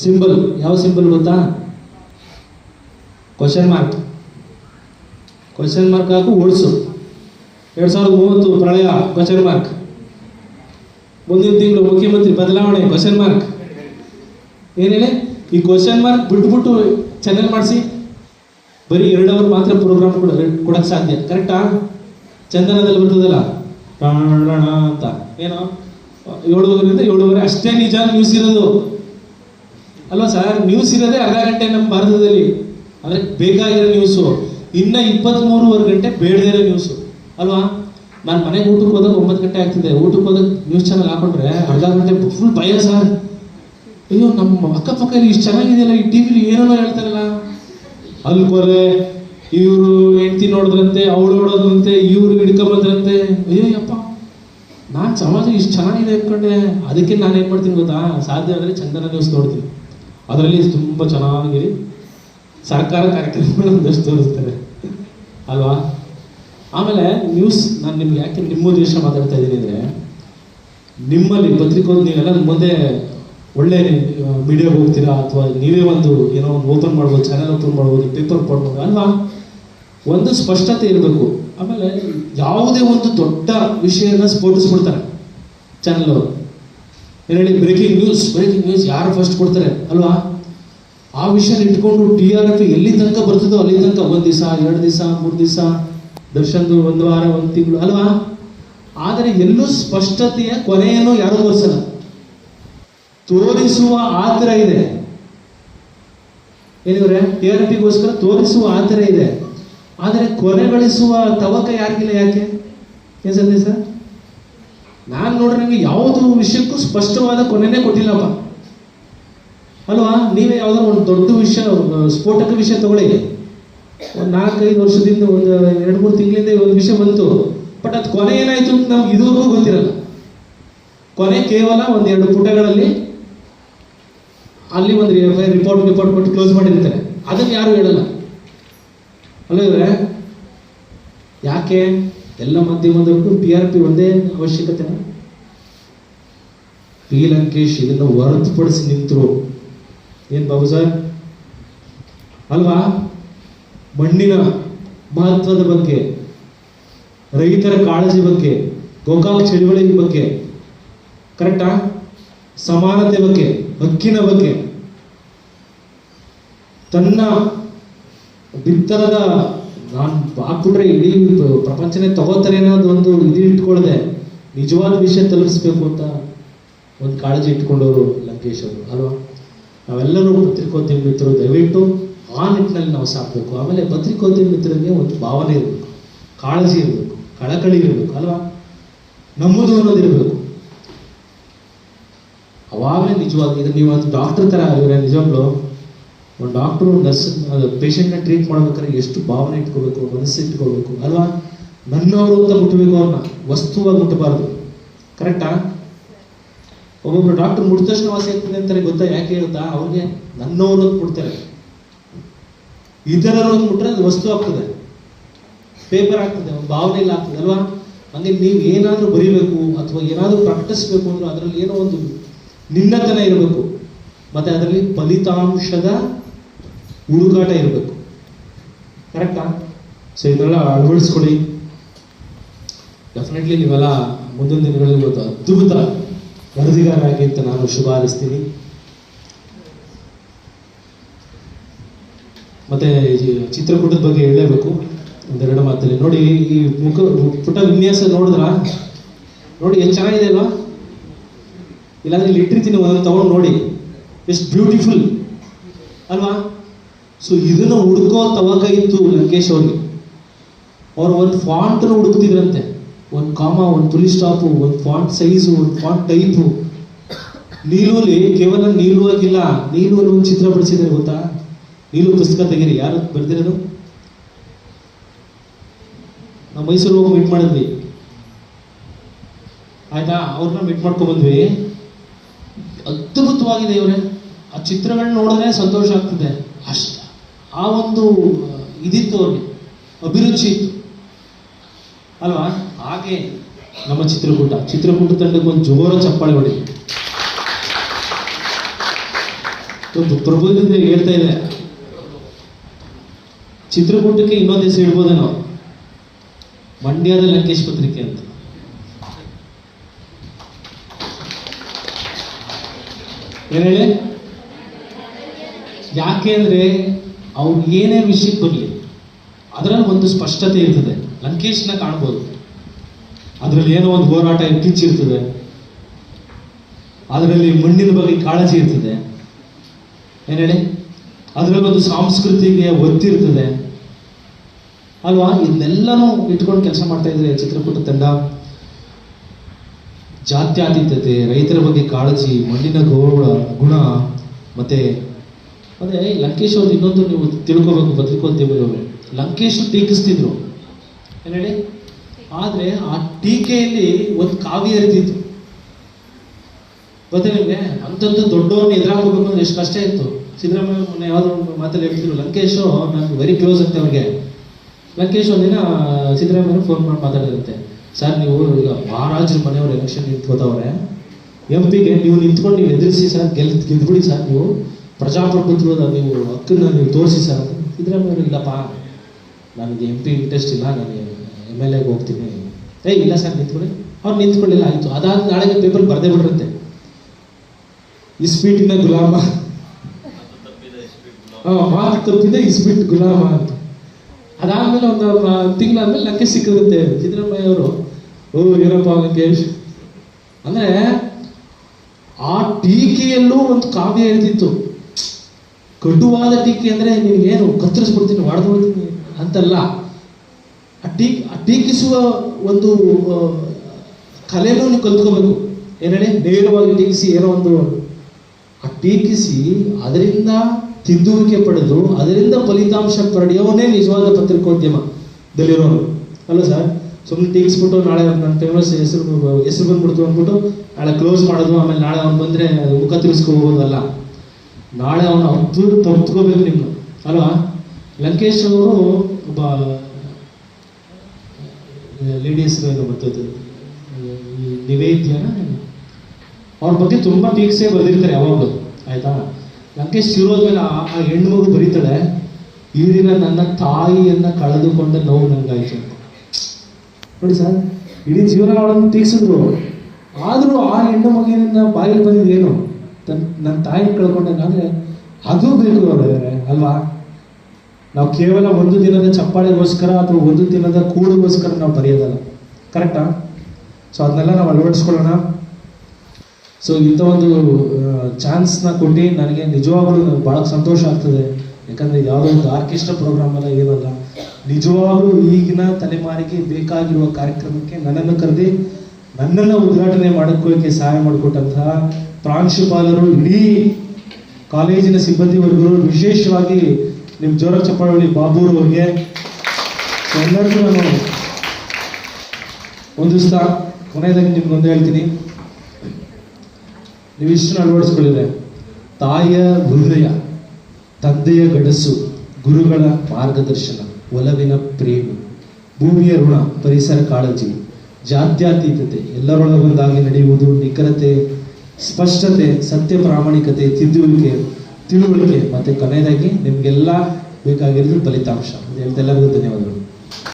symbol ಯಾವ ಸಿಂಬಲ್ ಗೊತ್ತಾ? ಕ್ವಶನ್ ಮಾರ್ಕ್ ಕ್ವಶನ್ ಮಾರ್ಕ್ ಹಾಕು ಓಡಿಸು. ಎರಡು ಸಾವಿರದ ಮೂವತ್ತು ಪ್ರಳಯ ಕ್ವಶನ್ ಮಾರ್ಕ್ ಮುಂದಿನ ತಿಂಗಳು ಮುಖ್ಯಮಂತ್ರಿ ಬದಲಾವಣೆ ಕ್ವಶನ್ ಮಾರ್ಕ್ ಏನೇಳಿ ಈ ಕ್ವಶನ್ ಮಾರ್ಕ್ ಬಿಟ್ಬಿಟ್ಟು ಚಾನೆಲ್ ಮಾಡಿಸಿ. ಬರೀ ಎರಡು ಅವರ್ ಮಾತ್ರ ಪ್ರೋಗ್ರಾಮ್ ಕೊಡಕ್ಕೆ ಸಾಧ್ಯ. ಕರೆಕ್ಟಾ ಚಂದನದಲ್ಲಿ ಬರ್ತದಲ್ಲ? ಪ್ರಾಣ ಅಂತ. ಏನೋ? ಏಳುವರೆಯಿಂದ ಏಳುವರೆ. ಅಷ್ಟೇ ನಿಜ ನ್ಯೂಸ್ ಇರೋದು. ಅಲ್ವಾ ಸರ್ ನ್ಯೂಸ್ ಇರೋದೇ ಅರ್ಧ ಗಂಟೆ ನಮ್ಮ ಭಾರತದಲ್ಲಿ. ಅಂದ್ರೆ ಬೇಕಾಗಿರೋ ನ್ಯೂಸು ಇನ್ನ ಇಪ್ಪತ್ತ್ಮೂರುವರೆ ಗಂಟೆ ಬೇಡದೇ ಇರೋ ನ್ಯೂಸು ಅಲ್ವಾ? ನಾನು ಮನೆಗೆ ಊಟಕ್ಕೆ ಹೋದಾಗ ಒಂಬತ್ತು ಗಂಟೆ ಆಗ್ತಿದೆ. ಊಟಕ್ಕೆ ಹೋದಾಗ ನ್ಯೂಸ್ ಚಾನಲ್ ಹಾಕೊಂಡ್ರೆ ಅರ್ಧ ಗಂಟೆ ಫುಲ್ ಭಯ ಸರ್ ಅಯ್ಯೋ, ನಮ್ಮ ಅಕ್ಕಪಕ್ಕ ಇಷ್ಟು ಚೆನ್ನಾಗಿದೆಯಲ್ಲ ಈ ಟಿವಿಲಿ ಏನೇನೋ ಹೇಳ್ತಾರಲ್ಲ. ಅಲ್ಲಿ ಕೊಲೆ ಇವರು ಹೆಂಡತಿ ನೋಡಿದ್ರಂತೆ, ಅವಳು ನೋಡೋದಂತೆ ಇವ್ರು ಹಿಡ್ಕೊಂಬಂದ್ರಂತೆ ಅಯ್ಯೋ, ಯಪ್ಪ. ನಾನು ಸಮಾಜ ಇಷ್ಟು ಚೆನ್ನಾಗಿದೆ ಅನ್ಕೊಂಡೆ. ಅದಕ್ಕೆ ನಾನು ಏನು ಮಾಡ್ತೀನಿ ಗೊತ್ತಾ? ಸಾಧ್ಯ ಆದರೆ ಚಂದನ ನ್ಯೂಸ್ ನೋಡ್ತೀನಿ. ಅದರಲ್ಲಿ ತುಂಬ ಚೆನ್ನಾಗಿರಿ. ಸರ್ಕಾರ ಕಾರ್ಯಕ್ರಮಗಳು ಒಂದಷ್ಟು ತೋರಿಸ್ತಾರೆ. ಅಲ್ವಾ? ಆಮೇಲೆ ನ್ಯೂಸ್, ನಾನು ನಿಮ್ಗೆ ಯಾಕೆ ನಿಮ್ಮ ಉದ್ದೇಶ ಮಾತಾಡ್ತಾ ಇದ್ದೀನಿ ಅಂದರೆ, ನಿಮ್ಮಲ್ಲಿ ಪತ್ರಿಕೋದ್ ನೀವೆಲ್ಲ ಮುಂದೆ ಒಳ್ಳೆ ಮೀಡಿಯಾಗೆ ಹೋಗ್ತೀರಾ ಅಥವಾ ನೀವೇ ಒಂದು, ಏನೋ ಒಂದು ಓಪನ್ ಮಾಡ್ಬೋದು ಚಾನಲ್ ಓಪನ್ ಮಾಡ್ಬೋದು ಪೇಪರ್ ಕೊಡ್ಬೋದು, ಅಲ್ವಾ? ಒಂದು ಸ್ಪಷ್ಟತೆ ಇರಬೇಕು. ಆಮೇಲೆ ಯಾವುದೇ ಒಂದು ದೊಡ್ಡ ವಿಷಯನ ಸ್ಫೋಟಿಸ್ಬಿಡ್ತಾರೆ ಚಾನಲ್ ಅವರು. ಏನು ಬ್ರೇಕಿಂಗ್ ನ್ಯೂಸ್ ಬ್ರೇಕಿಂಗ್ ನ್ಯೂಸ್ ಯಾರು ಫಸ್ಟ್ ಕೊಡ್ತಾರೆ, ಅಲ್ವಾ? ಆ ವಿಷಯ ಇಟ್ಕೊಂಡು ಟಿ ಆರ್ ಎಫ್ ಎಲ್ಲಿ ತನಕ ಬರ್ತದೋ ಅಲ್ಲಿ ತನಕ ಒಂದು ದಿವಸ, ಎರಡು ದಿವಸ, ಮೂರು ದಿವಸ, ದರ್ಶನ್ದು ಒಂದು ವಾರ, ಒಂದು ತಿಂಗಳು, ಅಲ್ವಾ? ಆದರೆ ಎಲ್ಲೂ ಸ್ಪಷ್ಟತೆಯ ಕೊನೆಯನ್ನು ಯಾರು ತೋರಿಸಲ್ಲ. ತೋರಿಸುವ ಆತರ ಇದೆ. ಏನಿದ್ರೆ ಟಿ ಆರ್ ತೋರಿಸುವ ಆತರ ಇದೆ. ಆದರೆ ಕೊನೆಗಳಿಸುವ ತವಕ ಯಾರಿಗಿಲ್ಲ ಯಾಕೆ? ಏನ್ ಸರ್ ನಾನು ನೋಡ್ರಿ ನಿಮಗೆ ಯಾವುದು ವಿಷಯಕ್ಕೂ ಸ್ಪಷ್ಟವಾದ ಕೊನೆನೇ ಕೊಟ್ಟಿಲ್ಲಪ್ಪ. ಅಲ್ವಾ? ನೀವೇ ಯಾವ್ದಾರು ಒಂದು ದೊಡ್ಡ ವಿಷಯ ಸ್ಫೋಟಕ ವಿಷಯ ತಗೊಳ್ಳಿ. ಒಂದು ನಾಲ್ಕೈದು ವರ್ಷದಿಂದ ಒಂದು ಎರಡು ಮೂರು ತಿಂಗಳಿಂದ ಒಂದು ವಿಷಯ ಬಂತು. ಬಟ್ ಅದು ಕೊನೆ ಏನಾಯ್ತು ನಮ್ಗೆ ಇದುವರೆಗೂ ಗೊತ್ತಿರಲ್ಲ. ಕೊನೆ ಕೇವಲ ಒಂದೆರಡು ಪುಟಗಳಲ್ಲಿ ಅಲ್ಲಿ ಒಂದು ರಿಪೋರ್ಟ್ ರಿಪೋರ್ಟ್ ಕೊಟ್ಟು ಕ್ಲೋಸ್ ಮಾಡಿರ್ತಾರೆ. ಅದನ್ನು ಯಾರು ಹೇಳಲ್ಲ. ಅಲ್ಲದ್ರೆ ಯಾಕೆ ಎಲ್ಲ ಮಾಧ್ಯಮದವ್ರಿಗೂ ಟಿ ಆರ್ ಪಿ ಒಂದೇ ಅವಶ್ಯಕತೆ ಪಿ ಲಂಕೇಶ್ ಇದನ್ನು ಹೊರತುಪಡಿಸಿ ನಿಂತರು. ಏನು ಬಾಬು ಸರ್? ಅಲ್ವಾ? ಮಣ್ಣಿನ ಮಹತ್ವದ ಬಗ್ಗೆ, ರೈತರ ಕಾಳಜಿ ಬಗ್ಗೆ, ಗೋಕಾಕ್ ಚಳುವಳಿ ಬಗ್ಗೆ. ಕರೆಕ್ಟಾ ಸಮಾನತೆ ಬಗ್ಗೆ, ಹಕ್ಕಿನ ಬಗ್ಗೆ, ತನ್ನ ಬಿತ್ತರದ ನಾನು ಹಾಕ್ಬಿಟ್ರೆ ಇಡೀ ಪ್ರಪಂಚನೇ ತಗೋತಾರೆ ಅನ್ನೋದು ಒಂದು ಇದು ಇಟ್ಕೊಳ್ಳದೆ ನಿಜವಾದ ವಿಷಯ ತಲುಪಿಸ್ಬೇಕು ಅಂತ ಒಂದು ಕಾಳಜಿ ಇಟ್ಕೊಂಡವರು ಲಂಕೇಶ್ ಅವರು, ಅಲ್ವಾ? ನಾವೆಲ್ಲರೂ ಪತ್ರಿಕೋದ್ಯಮ ಮಿತ್ರರು, ದಯವಿಟ್ಟು ಆ ನಿಟ್ಟಿನಲ್ಲಿ ನಾವು ಸಾಕ್ಬೇಕು. ಆಮೇಲೆ ಪತ್ರಿಕೋದ್ಯಮ ಮಿತ್ರರಿಗೆ ಒಂದು ಭಾವನೆ ಇರಬೇಕು. ಕಾಳಜಿ ಇರಬೇಕು, ಕಳಕಳಿ ಇರಬೇಕು, ಅಲ್ವಾ? ನಮ್ಮದು ಅನ್ನೋದು ಇರಬೇಕು ಅವಾಗಲೇ ನಿಜವಾಗಿ ಇದು ನೀವು ಒಂದು ಡಾಕ್ಟರ್ ಥರ ಆಗಿದ್ರೆ ನಿಜವಾಗ್ಲು ಒಂದು ಡಾಕ್ಟ್ರು ನರ್ಸ್ ಪೇಷಂಟ್ನ ಟ್ರೀಟ್ ಮಾಡ್ಬೇಕಾದ್ರೆ ಎಷ್ಟು ಭಾವನೆ ಇಟ್ಕೋಬೇಕು, ಮನಸ್ಸು ಇಟ್ಕೋಬೇಕು, ಅಲ್ವಾ? ನನ್ನವರು ಅಂತ ಮುಟ್ಟಬೇಕು ಅವ್ರನ್ನ, ವಸ್ತುವಾಗಿ ಮುಟ್ಟಬಾರ್ದು ಕರೆಕ್ಟಾ ಒಬ್ಬೊಬ್ರು ಡಾಕ್ಟರ್ ಮುಟ್ಟಿದ ತಕ್ಷಣ ವಾಸಿ ಆಗ್ತದೆ ಅಂತಾರೆ, ಗೊತ್ತಾ? ಯಾಕೆ ಹೇಳ್ತಾ ಅವ್ರಿಗೆ ನನ್ನವರು ಅಂತ ಮುಟ್ತಾರೆ. ಇತರರು ಅಂತ ಮುಟ್ರೆ ಅದು ವಸ್ತು ಆಗ್ತದೆ. ಪೇಪರ್ ಆಗ್ತದೆ ಭಾವನೆ ಇಲ್ಲ ಆಗ್ತದೆ, ಅಲ್ವಾ? ಹಂಗೆ ನೀವು ಏನಾದರೂ ಬರೀಬೇಕು ಅಥವಾ ಏನಾದರೂ ಪ್ರಕಟಿಸ್ಬೇಕು ಅಂದ್ರೆ ಅದರಲ್ಲಿ ಏನೋ ಒಂದು ನಿನ್ನತನ ಇರಬೇಕು. ಮತ್ತೆ ಅದರಲ್ಲಿ ಫಲಿತಾಂಶದ ಹುಡುಕಾಟ ಇರಬೇಕು. ಕರೆಕ್ಟಾ ಸೊ ಇದೆಲ್ಲ ಅಳವಡಿಸ್ಕೊಡಿ ಡೆಫಿನೆಟ್ಲಿ ನೀವೆಲ್ಲ ಮುಂದಿನ ದಿನಗಳಲ್ಲಿ ಒಂದು ಅದ್ಭುತ ವರದಿಗಾರರಾಗಿ ಅಂತ ನಾನು ಶುಭ ಹಾರೈಸ್ತೀನಿ ಮತ್ತೆ ಚಿತ್ರಕೂಟದ ಬಗ್ಗೆ ಹೇಳಲೇಬೇಕು. ಒಂದೆರಡು ಮಾತಲ್ಲಿ. ನೋಡಿ, ಈ ಮುಖ, ಪುಟ ವಿನ್ಯಾಸ ನೋಡಿದ್ರ? ನೋಡಿ, ಎಷ್ಟು ಚೆನ್ನಾಗಿದೆ ಅಲ್ವಾ? ಇಲ್ಲಾಂದ್ರೆ ಇಲ್ಲಿ ಇಟ್ಟಿರ್ತೀನಿ ಒಂದು ತಗೊಂಡು ನೋಡಿ. ಎಷ್ಟು ಬ್ಯೂಟಿಫುಲ್ ಅಲ್ವಾ? ಸೊ ಇದನ್ನ ಹುಡುಕೋ ತವಕ ಇತ್ತು ಲಂಕೇಶ್ ಅವ್ರಿಗೆ. ಅವ್ರು ಒಂದು ಫಾಂಟ್ನ ಹುಡುಕ್ತಿದ್ರಂತೆ. ಒಂದು ಕಾಮ ಒಂದು ಪುಲಿ ಸ್ಟಾಪು ಒಂದು ಫಾಂಟ್ ಸೈಜು ಒಂದು ಫಾಂಟ್ ಟೈಪು ನೀಲೂಲಿ ಕೇವಲ ನೀಲು ಆಗಿಲ್ಲ ನೀಲೂಲಿ ಒಂದು ಚಿತ್ರ ಬಿಡಿಸಿದ್ರೆ ಗೊತ್ತಾ? ನೀಲು ಪುಸ್ತಕ ತೆಗೀರಿ. ಯಾರು? ಬರ್ದಿರೋದು? ನಾವು ಮೈಸೂರು ಹೋಗಿ ಮೀಟ್ ಮಾಡಿದ್ವಿ. ಆಯ್ತಾ? ಅವ್ರನ್ನ ಮೀಟ್ ಮಾಡ್ಕೊಂಡ್ ಬಂದ್ವಿ. ಅದ್ಭುತವಾಗಿದೆ ಇವರೇ ಆ ಚಿತ್ರಗಳನ್ನ ನೋಡಿದ್ರೆ ಸಂತೋಷ ಆಗ್ತದೆ. ಅಷ್ಟ. ಆ ಒಂದು ಇದಿತ್ತು ಅವ್ರಿಗೆ. ಅಭಿರುಚಿ ಇತ್ತು. ಅಲ್ವಾ? ಹಾಗೆ ನಮ್ಮ ಚಿತ್ರಕೂಟ. ಚಿತ್ರಕೂಟ ತಂಡಕ್ಕೆ ಒಂದು ಜೋರ ಚಪ್ಪಾಳೆ ಹೊಡೆದು ಒಂದು ಹೇಳ್ತಾ ಇದೆ ಚಿತ್ರಕೂಟಕ್ಕೆ ಇನ್ನೊಂದು ಹೆಸರು ಇಡ್ಬೋದೇನೋ? ಮಂಡ್ಯದ ಲಂಕೇಶ್ ಪತ್ರಿಕೆ ಅಂತ. ಏನ್ ಹೇಳಿ? ಯಾಕೆ ಅಂದ್ರೆ ಅವ್ರು ಏನೇ ವಿಷಯಕ್ಕೆ ಬರಲಿ, ಅದರಲ್ಲಿ ಒಂದು ಸ್ಪಷ್ಟತೆ ಇರ್ತದೆ. ಲಂಕೇಶ್ನ ಕಾಣ್ಬೋದು. ಅದರಲ್ಲಿ ಏನೋ ಒಂದು ಹೋರಾಟ ಕಿಚ್ಚಿರ್ತದೆ ಅದರಲ್ಲಿ ಮಣ್ಣಿನ ಬಗ್ಗೆ ಕಾಳಜಿ ಇರ್ತದೆ. ಏನ್ ಹೇಳಿ? ಅದರಲ್ಲಿ ಒಂದು ಸಾಂಸ್ಕೃತಿಗೆ ಒತ್ತಿರ್ತದೆ ಅಲ್ವಾ? ಇದನ್ನೆಲ್ಲನೂ ಇಟ್ಕೊಂಡು ಕೆಲಸ ಮಾಡ್ತಾ ಇದ್ರೆ ಚಿತ್ರಕೂಟ ತಂಡ ಜಾತ್ಯತೀತತೆ, ರೈತರ ಬಗ್ಗೆ ಕಾಳಜಿ, ಮಣ್ಣಿನ ಗೌರವ ಗುಣ, ಮತ್ತೆ ಅದೇ ಲಂಕೇಶ್ ಅವ್ರದ್ದು ಇನ್ನೊಂದು ನೀವು ತಿಳ್ಕೋಬೇಕು ಪತ್ರಿಕೋದ್ಯಮಿಯವರು ಲಂಕೇಶ್ ಟೀಕಿಸ್ತಿದ್ರು. ಏನ್ ಹೇಳಿ? ಆದ್ರೆ ಆ ಟೀಕೆಯಲ್ಲಿ ಒಂದು ಕಾವ್ಯ ಇರ್ತಿತ್ತು. ಗೊತ್ತಾ ನಿಮ್ಗೆ? ಅಂತಂದು ದೊಡ್ಡವ್ರನ್ನ ಎದುರಾಗಬೇಕು ಅಂದ್ರೆ ಎಷ್ಟು ಕಷ್ಟ ಇತ್ತು. ಸಿದ್ದರಾಮಯ್ಯ ಮೊನ್ನೆ ಯಾವ್ದು ಮಾತಲ್ಲಿ ಹೇಳ್ತಿದ್ರು, ಲಂಕೇಶ್ ನಾನು ವೆರಿ ಕ್ಲೋಸ್ ಅಂತ ಅವ್ರಿಗೆ. ಲಂಕೇಶ್ ಒಂದಿನ ಸಿದ್ದರಾಮಯ್ಯ ಫೋನ್ ಮಾಡಿ ಮಾತಾಡಿರುತ್ತೆ ಸರ್ ನೀವು ಈಗ ಮಹಾರಾಜರ ಮನೆಯವ್ರ ಎಲೆಕ್ಷನ್ ನಿಂತ್ಕೋತವ್ರೆ ಎಂ ಪಿಗೆ ನೀವು ನಿಂತ್ಕೊಂಡು ನೀವು ಎದುರಿಸಿ ಸರ್ ಗೆಲ್, ಗೆದ್ಬಿಡಿ ಸರ್ ನೀವು. ಪ್ರಜಾಪ್ರಭುತ್ವದ ನೀವು ಹಕ್ಕನ್ನ ನೀವು ತೋರಿಸಿ ಸರ್ ಇದ್ರೆ ಸಿದ್ದರಾಮಯ್ಯ ಅವರು ಇಲ್ಲಪ್ಪ. ನನಗೆ ಎಂ ಪಿ ಇಂಟ್ರೆಸ್ಟ್ ಇಲ್ಲ, ನಾನು ಎಂ ಎಲ್ ಎಗೆ ಹೋಗ್ತೀನಿ. ಏ, ಇಲ್ಲ ಸರ್ ನಿಂತ್ಕೊಳ್ಳಿ. ಅವ್ರು ನಿಂತ್ಕೊಳ್ಳಿಲ್ಲ, ಆಯಿತು. ಅದಾದ ನಾಳೆಗೆ ಪೇಪರ್ ಬರದೇ ಬಿಡ್ರಂತೆ ಇಸ್ಪೀಟಿನ ಗುಲಾಮ. ಮಾತು ತಪ್ಪಿದೆ ಇಸ್ಬಿಟ್ ಗುಲಾಮ ಅಂತ. ಅದಾದ್ಮೇಲೆ ಒಂದು ತಿಂಗಳಾದ್ಮೇಲೆ ಲಕ್ಕೆ ಸಿಕ್ಕಿರುತ್ತೆ ಸಿದ್ದರಾಮಯ್ಯ ಅವರು ಓ ಏನಪ್ಪ ಲಂಕೇಶ್ ಅಂದ್ರೆ ಆ ಟೀಕೆಯಲ್ಲೂ ಒಂದು ಕಾವ್ಯ ಇರ್ತಿತ್ತು ಕಟುವಾದ ಟೀಕೆ ಅಂದ್ರೆ ನಿನಗೇನು ಕತ್ತರಿಸ್ಬಿಡ್ತೀನಿ ಹೊಡೆದ್ಬಿಡ್ತೀನಿ ಅಂತಲ್ಲ. ಆ ಟೀ, ಆ ಟೀಕಿಸುವ ಒಂದು ಕಲೆನೂ ನೀವು ಕಲ್ತ್ಕೋಬೇಕು. ಏನೇಳಿ ನೇರವಾಗಿ ಟೀಕಿಸಿ, ಏನೋ ಒಂದು. ಆ ಟೀಕಿಸಿ ಅದರಿಂದ ತಿದ್ದುವಿಕೆ ಪಡೆದು, ಅದರಿಂದ ಫಲಿತಾಂಶ ಪಡೆಯೋನೇ ನಿಜವಾದ ಪತ್ರಿಕೋದ್ಯಮದಲ್ಲಿರೋನು ಅಲ್ಲ ಸರ್? ಸುಮ್ಮನೆ ತೆಗಿಸ್ಬಿಟ್ಟು ನಾಳೆ ನನ್ನ ಫೇಮಸ್ ಹೆಸರು ಹೆಸರು ಬಂದ್ಬಿಡ್ತು ಅಂದ್ಬಿಟ್ಟು ನಾಳೆ ಕ್ಲೋಸ್ ಮಾಡೋದು, ಆಮೇಲೆ ನಾಳೆ ಅವ್ನು ಬಂದರೆ ಮುಖ ತಿರ್ಸ್ಕೋಬೋದಲ್ಲ ನಾಳೆ ಅವನು ಹತ್ತು ತಪ್ಪಿಸ್ಕೋಬೇಕು ನಿಮ್ಮ ಅಲ್ವಾ? ಲಂಕೇಶ್ ಅವರು ಒಬ್ಬ ಲೇಡೀಸ್ ಬರ್ತದೆ. ಈ ನಿವೇದ್ಯನ ಅವ್ರ ಬಗ್ಗೆ ತುಂಬ ಟೀಕ್ಸೇ ಬರೆದಿರ್ತಾರೆ ಯಾವಾಗಲೂ, ಆಯ್ತಾ? ಲಂಕೇಶ್ ಇರೋದ್ಮೇಲೆ ಆ ಹೆಣ್ಣು ಮಗು ಬರೀತಾಳೆ. ಈ ದಿನ ನನ್ನ ತಾಯಿಯನ್ನ ಕಳೆದುಕೊಂಡ ನೋವು ನಂಗಾಯ್ತು. ಅಂತ ನೋಡಿ ಸರ್, ಇಡೀ ಜೀವನ ಅವಳನ್ನು ತೀಗಿಸಿದ್ರು ಆದರೂ ಆ ಹೆಣ್ಣು ಮಗುವಿನ ಬಾಯಲ್ಲಿ ಬಂದಿದ್ದೇನು? ತನ್ ನನ್ನ ತಾಯಿ ಅಂದರೆ ಅದು ಬೇಕು ಅವರೇ ಅಲ್ವಾ? ನಾವು ಕೇವಲ ಒಂದು ದಿನದ ಚಪ್ಪಾಳೆಗೋಸ್ಕರ ಅಥವಾ ಒಂದು ದಿನದ ಕೂಡುಗೋಸ್ಕರ ನಾವು ಬರೆಯೋದಲ್ಲ. ಕರೆಕ್ಟಾ ಸೊ ಅದನ್ನೆಲ್ಲ ನಾವು ಅಳವಡಿಸ್ಕೊಳ್ಳೋಣ. ಸೊ ಇಂಥ ಒಂದು ಚಾನ್ಸ್ನ ಕೊಟ್ಟು ನನಗೆ ನಿಜವಾಗ್ಲೂ ಭಾಳ ಸಂತೋಷ ಆಗ್ತದೆ. ಯಾಕಂದರೆ ಯಾವುದೋ ಒಂದು ಆರ್ಕೆಸ್ಟ್ರಾ ಪ್ರೋಗ್ರಾಮ್ ಎಲ್ಲ ಏನಲ್ಲ ನಿಜವಾಗ್ಲೂ ಈಗಿನ ತಲೆಮಾರಿಗೆ ಬೇಕಾಗಿರುವ ಕಾರ್ಯಕ್ರಮಕ್ಕೆ ನನ್ನನ್ನು ಕರೆದಿ ನನ್ನನ್ನು ಉದ್ಘಾಟನೆ ಮಾಡಿಕೊಳ್ಳಿಕ್ಕೆ ಸಹಾಯ ಮಾಡಿಕೊಟ್ಟಂತಹ ಪ್ರಾಂಶುಪಾಲರು ಇಡೀ ಕಾಲೇಜಿನ ಸಿಬ್ಬಂದಿ ವರ್ಗರು, ವಿಶೇಷವಾಗಿ ನಿಮ್ಮ ಜೋರ ಚಪ್ಪಾಳಿ ಬಾಬೂರು ಅವ್ರಿಗೆ. ಎಲ್ಲರಿಗೂ ನಾನು ಒಂದು ದಿವಸ ಕೊನೆಯದಾಗಿ ನಿಮ್ಗೊಂದು ಹೇಳ್ತೀನಿ. ನೀವು ಇಷ್ಟನ್ನು ಅಳವಡಿಸ್ಕೊಳ್ಳಿದ್ರೆ ತಾಯಿಯ ಹೃದಯ, ತಂದೆಯ ಗಡಸು, ಗುರುಗಳ ಮಾರ್ಗದರ್ಶನ. ಒಲವಿನ ಪ್ರೇಮ, ಭೂಮಿಯ ಋಣ, ಪರಿಸರ ಕಾಳಜಿ, ಜಾತ್ಯತೀತತೆ ಎಲ್ಲರೊಳಗೊಂದಾಗಿ ನಡೆಯುವುದು ನಿಖರತೆ, ಸ್ಪಷ್ಟತೆ, ಸತ್ಯ ಪ್ರಾಮಾಣಿಕತೆ, ತಿದ್ದುವಿಕೆ, ತಿಳುವಳಿಕೆ, ಮತ್ತೆ ಕೊನೆಯದಾಗಿ ನಿಮ್ಗೆಲ್ಲ ಬೇಕಾಗಿರೋದು ಫಲಿತಾಂಶ. ಎಲ್ಲರಿಗೂ ಧನ್ಯವಾದಗಳು.